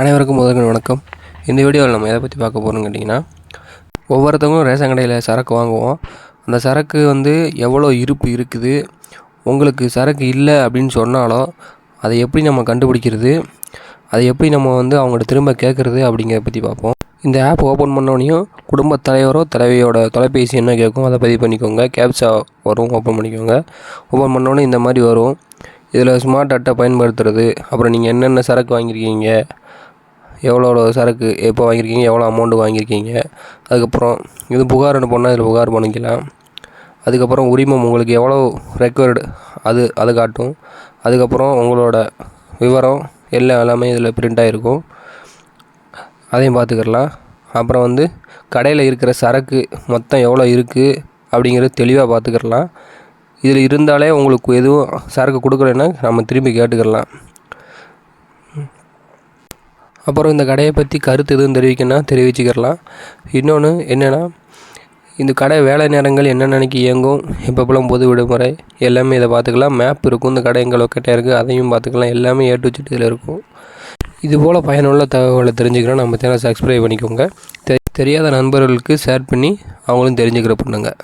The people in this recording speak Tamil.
அனைவருக்கும் முதல்கள் வணக்கம். இந்த வீடியோவில் நம்ம எதை பற்றி பார்க்க போகிறோம்னு கேட்டிங்கன்னா ஒவ்வொருத்தவங்களும் ரேஷன் கடையில் சரக்கு வாங்குவோம். அந்த சரக்கு வந்து எவ்வளோ இருப்பு இருக்குது உங்களுக்கு சரக்கு இல்லை அப்படின்னு சொன்னாலோ அதை எப்படி நம்ம கண்டுபிடிக்கிறது அதை எப்படி நம்ம வந்து அவங்கள்ட்ட திரும்ப கேட்குறது அப்படிங்கிறத பற்றி பார்ப்போம். இந்த ஆப் ஓப்பன் பண்ணோடனையும் குடும்பத் தலைவரோ தலைவியோட தொலைபேசி என்ன கேட்கும். அதை பதிவு பண்ணிக்கோங்க. கேப்சா வரும் ஓப்பன் பண்ணிக்கோங்க. ஓப்பன் பண்ணோடனே இந்த மாதிரி வரும். இதில் ஸ்மார்ட் அட்டை பயன்படுத்துறது. அப்புறம் நீங்கள் என்னென்ன சரக்கு வாங்கியிருக்கீங்க எவ்வளோ எவ்வளோ சரக்கு எப்போ வாங்கியிருக்கீங்க எவ்வளோ அமௌண்ட்டு வாங்கியிருக்கீங்க. அதுக்கப்புறம் இது புகார் அனுப்பணும்னா இதில் புகார் பண்ணிக்கலாம். அதுக்கப்புறம் உரிமம் உங்களுக்கு எவ்வளோ ரெக்கார்டு அது அது காட்டும். அதுக்கப்புறம் உங்களோட விவரம் எல்லாம் எல்லாமே இதில் பிரிண்ட் ஆகிருக்கும் அதையும் பார்த்துக்கிடலாம் அப்புறம் வந்து கடையில் இருக்கிற சரக்கு மொத்தம் எவ்வளோ இருக்குது அப்படிங்கிறது தெளிவாக பார்த்துக்கிடலாம் இதில் இருந்தாலே உங்களுக்கு எதுவும் சரக்கு கொடுக்கலன்னா நம்ம திரும்பி கேட்டுக்கிடலாம் அப்புறம் இந்த கடையை பற்றி கருத்து எதுவும் தெரிவிக்கணும்னா தெரிவிச்சுக்கிறலாம். இன்னொன்று என்னென்னா இந்த கடை வேலை நேரங்கள் என்னென்னக்கு இயங்கும் எப்பப்பெல்லாம் பொது விடுமுறை எல்லாமே இதை பார்த்துக்கலாம். மேப் இருக்கும் இந்த கடை எங்கே லொக்கேட்டாக இருக்குது அதையும் பார்த்துக்கலாம். எல்லாமே ஏ டு இதில் இருக்கும். இது போல் பயனுள்ள தகவலை தெரிஞ்சுக்கிறோம். நம்ம சேனல் சப்ஸ்கிரைப் பண்ணிக்கோங்க. தெ தெரியாத நண்பர்களுக்கு ஷேர் பண்ணி அவங்களும் தெரிஞ்சுக்கிற பண்ணுங்கள்